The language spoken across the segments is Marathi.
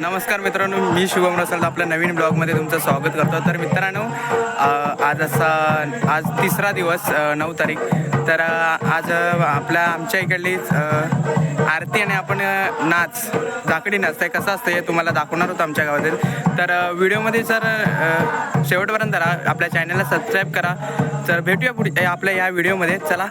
नमस्कार मित्रांनो मी शुभम रसाल आपल्या नवीन ब्लॉगमध्ये तुमचं स्वागत करतो. तर मित्रांनो आज असा आज तिसरा दिवस नऊ तारीख. तर आज आपल्या आमच्या इकडलीच आरती आणि आपण नाच जाकडी नाच ते कसं असतं हे तुम्हाला दाखवणार होतं आमच्या गावातील. तर व्हिडिओमध्ये सर शेवटपर्यंत राहा आपल्या चॅनलला सबस्क्राईब करा. तर भेटूया पुढे आपल्या या व्हिडिओमध्ये. चला.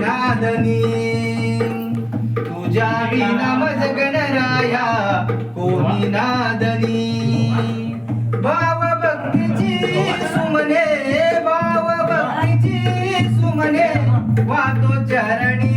नादनी तुझ्या विना मज गणराया कोणी नादनी। भाव भक्तीची सुमने भाव भक्तीची सुमने वातो चरणी।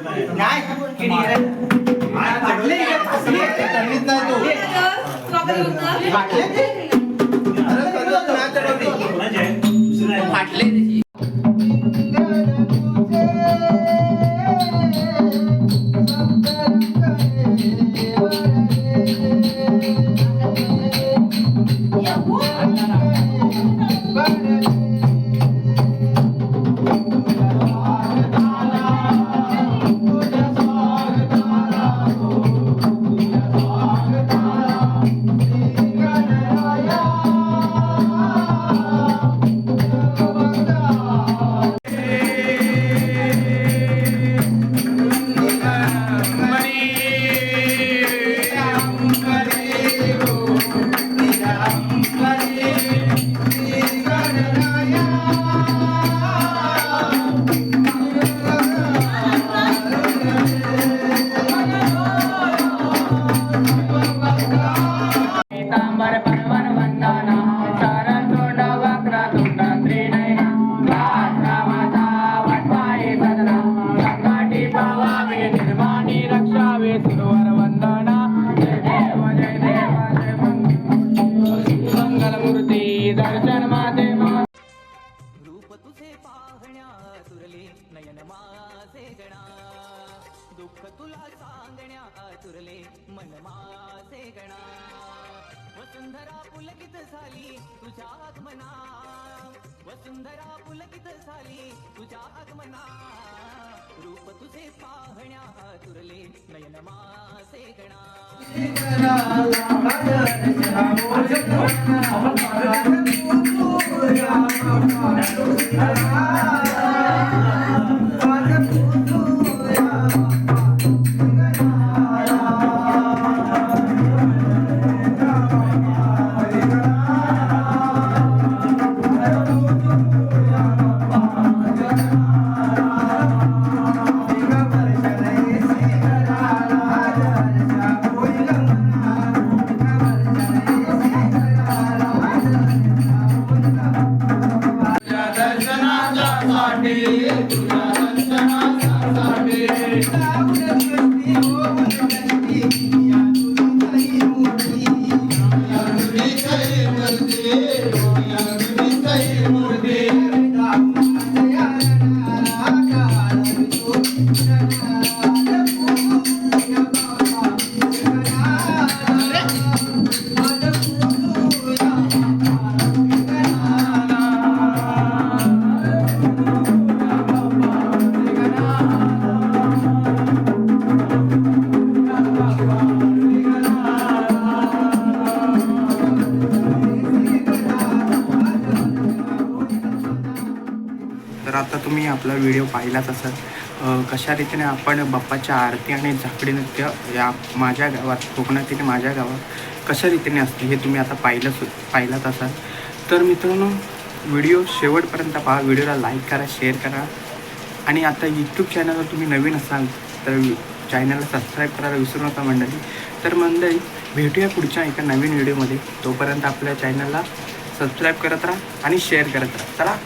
नाही तू सांगण्या आतुरले मन माझे गणा. वसुंधरा पुलकित झाली तुझ्या आगमना. वसुंधरा पुलकित झाली तुझ्या आगमना. रूप तुझे पाहण्या आतुरले नयन माझे गणा आता तुम्ही आपला व्हिडिओ पाहिलाच असाल. कशा रीतीने आपण बाप्पाच्या आरती आणि झाकडी नृत्य या माझ्या गावात कोकणातील माझ्या गावात कशा रीतीने असते हे तुम्ही आता पाहिलं पाहिलाच असाल. तर मित्रांनो व्हिडिओ शेवटपर्यंत पहा. व्हिडिओला लाईक करा शेअर करा. आणि आता यूट्यूब चॅनलवर तुम्ही नवीन असाल तर चॅनलला सबस्क्राईब करायला विसरू नका मंडळी. तर मंडळी भेटूया पुढच्या एका नवीन व्हिडिओमध्ये तोपर्यंत आपल्या चॅनलला सबस्क्राईब करत राहा आणि शेअर करत राहा. चला.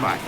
बाय